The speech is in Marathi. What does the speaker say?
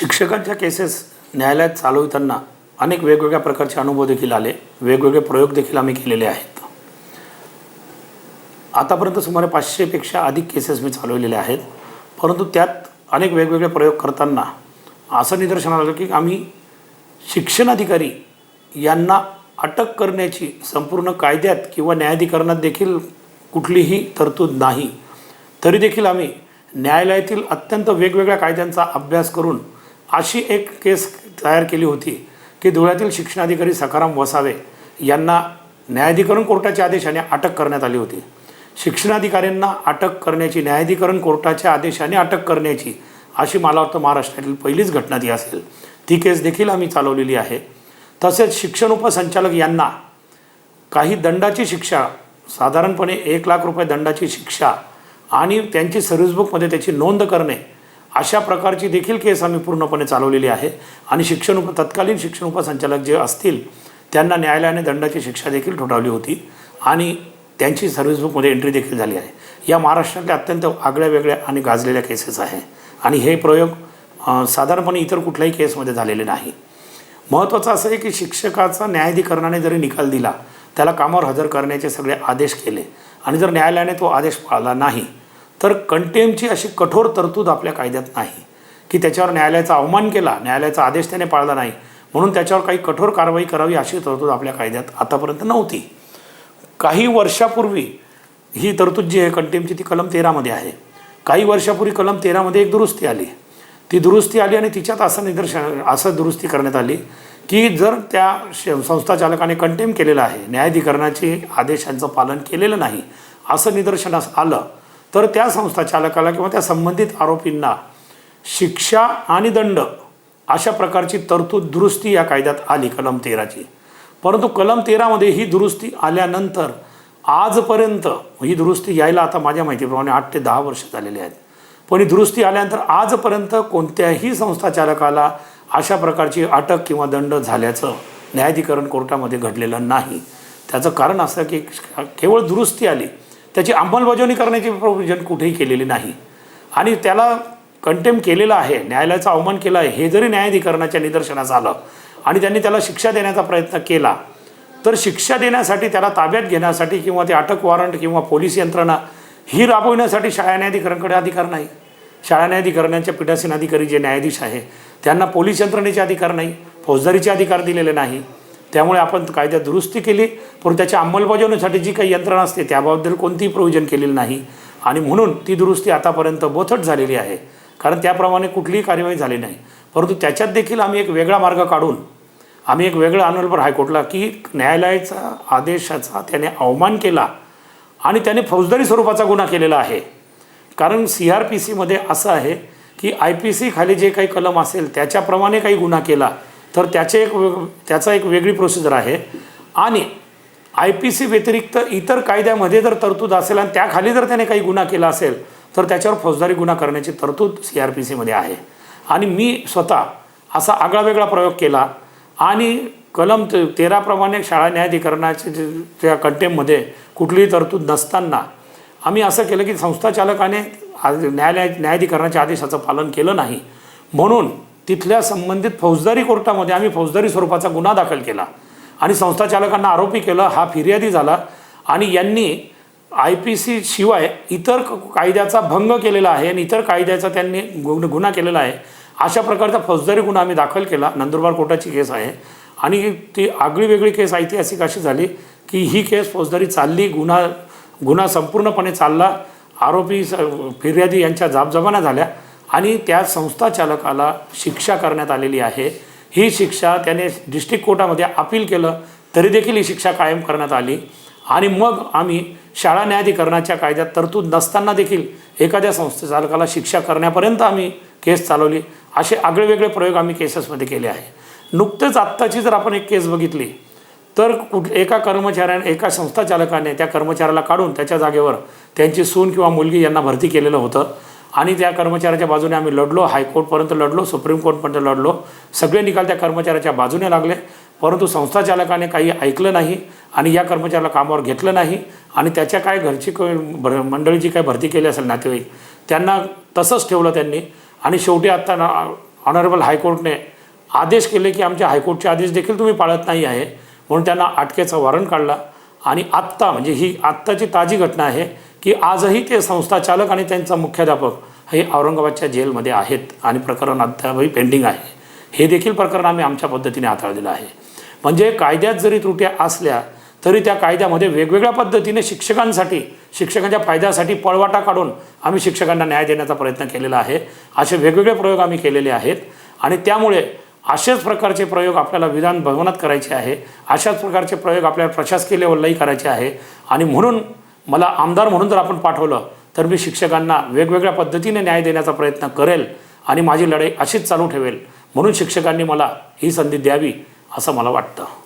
शिक्षकांच्या केसेस न्यायालयात चालवताना अनेक वेगवेगळ्या प्रकारचे अनुभव देखील आले. वेगवेगळे प्रयोग देखील आम्ही केलेले आहेत. आतापर्यंत सुमारे पाचशेपेक्षा अधिक केसेस मी चालवलेले आहेत. परंतु त्यात अनेक वेगवेगळे प्रयोग करताना असं निदर्शनाला आलं की आम्ही शिक्षणाधिकारी यांना अटक करण्याची संपूर्ण कायद्यात किंवा न्यायाधिकरणात देखील कुठलीही तरतूद नाही. तरी देखील आम्ही न्यायालयातील अत्यंत वेगवेगळ्या कायद्यांचा अभ्यास करून अशी एक केस तयार केली होती की धुळ्यातील शिक्षणाधिकारी सखाराम वसावे यांना न्यायाधिकरण कोर्टाच्या आदेशाने अटक करण्यात आली होती. शिक्षणाधिकाऱ्यांना अटक करण्याची न्यायाधिकरण कोर्टाच्या आदेशाने अटक करण्याची अशी मला वाटतं महाराष्ट्रातील पहिलीच घटना ती असेल. ती केस देखील आम्ही चालवलेली आहे. तसेच शिक्षण उपसंचालक यांना काही दंडाची शिक्षा साधारणपणे एक लाख रुपये दंडाची शिक्षा आणि त्यांची सर्व्हिस बुकमध्ये त्याची नोंद करणे अशा प्रकारची देखील केस आम्ही पूर्णपणे चालवलेली आहे. आणि शिक्षण उप तत्कालीन शिक्षण उपसंचालक जे असतील त्यांना न्यायालयाने दंडाची शिक्षा देखील ठोठावली होती. आणि त्यांची सर्व्हिस बुकमध्ये एंट्री देखील झाली आहे. या महाराष्ट्रातल्या अत्यंत आगळ्या वेगळ्या आणि गाजलेल्या केसेस आहे. आणि हे प्रयोग साधारणपणे इतर कुठल्याही केसमध्ये झालेले नाही. महत्त्वाचं असं आहे की शिक्षकाचा न्यायाधिकरणाने जरी निकाल दिला त्याला कामावर हजर करण्याचे सगळे आदेश केले. आणि जर न्यायालयाने तो आदेश पाळला नाही तर कंटेमची अशी कठोर तरतूद आपल्या कायद्यात नाही. की त्याच्यावर न्यायालयाचा अवमान केला न्यायालयाचा आदेश त्याने पाळला नाही म्हणून त्याच्यावर काही कठोर कारवाई करावी अशी तरतूद आपल्या कायद्यात आतापर्यंत नव्हती. काही वर्षापूर्वी ही तरतूद जी आहे कंटेमची ती कलम तेरामध्ये आहे. काही वर्षापूर्वी कलम तेरामध्ये एक दुरुस्ती आली. ती दुरुस्ती आली आणि तिच्यात असं निदर्शन असं दुरुस्ती करण्यात आली की जर त्या श- संस्था चालकाने कंटेम केलेलं आहे न्यायाधिकरणाची आदेशांचं पालन केलेलं नाही असं निदर्शनास आलं तर त्या संस्था चालकाला किंवा त्या संबंधित आरोपींना शिक्षा आणि दंड अशा प्रकारची तरतूद दुरुस्ती या कायद्यात आली कलम तेराची. परंतु कलम तेरामध्ये ही दुरुस्ती आल्यानंतर आजपर्यंत ही दुरुस्ती यायला आता माझ्या माहितीप्रमाणे आठ ते दहा वर्ष झालेली आहेत. पण ही दुरुस्ती आल्यानंतर आजपर्यंत कोणत्याही संस्था चालकाला अशा प्रकारची अटक किंवा दंड झाल्याचं न्यायाधिकरण कोर्टामध्ये घडलेलं नाही. त्याचं कारण असं की केवळ दुरुस्ती आली त्याची अंमलबजावणी करण्याची प्रोव्हिजन कुठेही केलेली नाही. आणि त्याला कंटेम केलेलं आहे न्यायालयाचा अवमान केला आहे हे जरी न्यायाधिकरणाच्या निदर्शनास आलं आणि त्यांनी त्याला शिक्षा देण्याचा प्रयत्न केला तर शिक्षा देण्यासाठी त्याला ताब्यात घेण्यासाठी किंवा ते अटक वॉरंट किंवा पोलीस यंत्रणा ही राबवण्यासाठी शाळा न्यायाधिकरणकडे अधिकार नाही. शाळा न्यायाधिकरणाच्या पीठासीन अधिकारी जे न्यायाधीश आहे त्यांना पोलीस यंत्रणेचे अधिकार नाही फौजदारीचे अधिकार दिलेले नाही. त्यामुळे आपण कायद्यात दुरुस्ती केली परंतु त्याच्या अंमलबजावणीसाठी जी काही यंत्रणा असते त्याबद्दल कोणतीही प्रोव्हिजन केलेलं नाही. आणि म्हणून ती दुरुस्ती आतापर्यंत बोथट झालेली आहे. कारण त्याप्रमाणे कुठलीही कार्यवाही झाली नाही. परंतु त्याच्यात देखील आम्ही एक वेगळा मार्ग काढून आम्ही एक वेगळा ऑनरेबल हायकोर्टला की न्यायालयाचा आदेशाचा त्याने अवमान केला आणि त्याने फौजदारी स्वरूपाचा गुन्हा केलेला आहे. कारण सी आर पी सीमध्ये असं आहे की आय पी सी खाली जे काही कलम असेल त्याच्याप्रमाणे काही गुन्हा केला. तर त्याचे एक वेग त्याचा एक वेगळी प्रोसिजर आहे. आणि आय पी सी व्यतिरिक्त इतर कायद्यामध्ये जर तरतूद असेल आणि त्याखाली जर त्याने काही गुन्हा केला असेल तर त्याच्यावर फौजदारी गुन्हा करण्याची तरतूद सी आर पी सीमध्ये आहे. आणि मी स्वतः असा आगळा वेगळा प्रयोग केला आणि कलम ते तेराप्रमाणे शाळा न्यायाधिकरणाचे त्या कंटेममध्ये कुठलीही तरतूद नसताना आम्ही असं केलं की संस्थाचालकाने न्यायालया न्यायालय न्यायाधिकरणाच्या आदेशाचं पालन केलं नाही. म्हणून तिथल्या संबंधित फौजदारी कोर्टामध्ये आम्ही फौजदारी स्वरूपाचा गुन्हा दाखल केला. आणि संस्था चालकांना आरोपी केलं हा फिर्यादी झाला. आणि यांनी आय पी सी शिवाय इतर कायद्याचा भंग केलेला आहे आणि इतर कायद्याचा त्यांनी गुन गुन्हा केलेला आहे. अशा प्रकारचा फौजदारी गुन्हा आम्ही दाखल केला. नंदुरबार कोर्टाची केस आहे. आणि ती आगळी वेगळी केस ऐतिहासिक अशी झाली की ही केस फौजदारी चालली गुन्हा गुन्हा संपूर्णपणे चालला. आरोपी स फिर्यादी यांच्या जाबजबाना झाल्या. आणि त्या संस्था चालकाला शिक्षा करण्यात आलेली आहे. ही शिक्षा त्याने डिस्ट्रिक्ट कोर्टामध्ये अपील केलं तरी देखील ही शिक्षा कायम करण्यात आली. आणि मग आम्ही शाळा न्यायाधिकरणाच्या कायद्यात तरतूद नसताना देखील एखाद्या संस्थेचालकाला शिक्षा करण्यापर्यंत आम्ही केस चालवली. असे आगळेवेगळे प्रयोग आम्ही केसेसमध्ये केले आहे. नुकतेच आत्ताची जर आपण एक केस बघितली तर कुठ एका कर्मचाऱ्याने एका संस्था चालकाने त्या कर्मचाऱ्याला काढून त्याच्या जागेवर त्यांची सून किंवा मुलगी यांना भरती केलेलं होतं. आणि त्या कर्मचाऱ्याच्या बाजूने आम्ही लढलो हायकोर्टपर्यंत लढलो सुप्रीम कोर्टपर्यंत लढलो. सगळे निकाल त्या कर्मचाऱ्याच्या बाजूने लागले. परंतु संस्था चालकाने काही ऐकलं नाही आणि या कर्मचाऱ्याला कामावर घेतलं नाही आणि त्याच्या काय घरची भर- मंडळीची काय भरती केली असेल नातेवाईक त्यांना तसंच ठेवलं त्यांनी. आणि शेवटी आत्ता ना ऑनरेबल हायकोर्टने आदेश केले की आमच्या हायकोर्टचे आदेश देखील तुम्ही पाळत नाही आहे. म्हणून त्यांना अटकेचा वॉरंट काढला. आणि आत्ता म्हणजे ही आत्ताची ताजी घटना आहे की आजही ते संस्था चालक आणि त्यांचा मुख्याध्यापक हे औरंगाबादच्या जेलमध्ये आहेत आणि प्रकरण अद्यापही पेंडिंग आहे. हे देखील प्रकरण आम्ही आमच्या पद्धतीने हाताळलेलं आहे. म्हणजे कायद्यात जरी त्रुट्या असल्या तरी त्या कायद्यामध्ये वेगवेगळ्या पद्धतीने शिक्षकांसाठी शिक्षकांच्या फायद्यासाठी पळवाटा काढून आम्ही शिक्षकांना न्याय देण्याचा प्रयत्न केलेला आहे. असे वेगवेगळे प्रयोग आम्ही केलेले आहेत. आणि त्यामुळे अशाच प्रकारचे प्रयोग आपल्याला विधान भवनात करायचे आहे. अशाच प्रकारचे प्रयोग आपल्याला प्रशासकीय लेवललाही करायचे आहे. आणि म्हणून मला आमदार म्हणून जर आपण पाठवलं तर मी शिक्षकांना वेगवेगळ्या पद्धतीने न्याय देण्याचा प्रयत्न करेल आणि माझी लढाई अशीच चालू ठेवेल. म्हणून शिक्षकांनी मला ही संधी द्यावी असं मला वाटतं.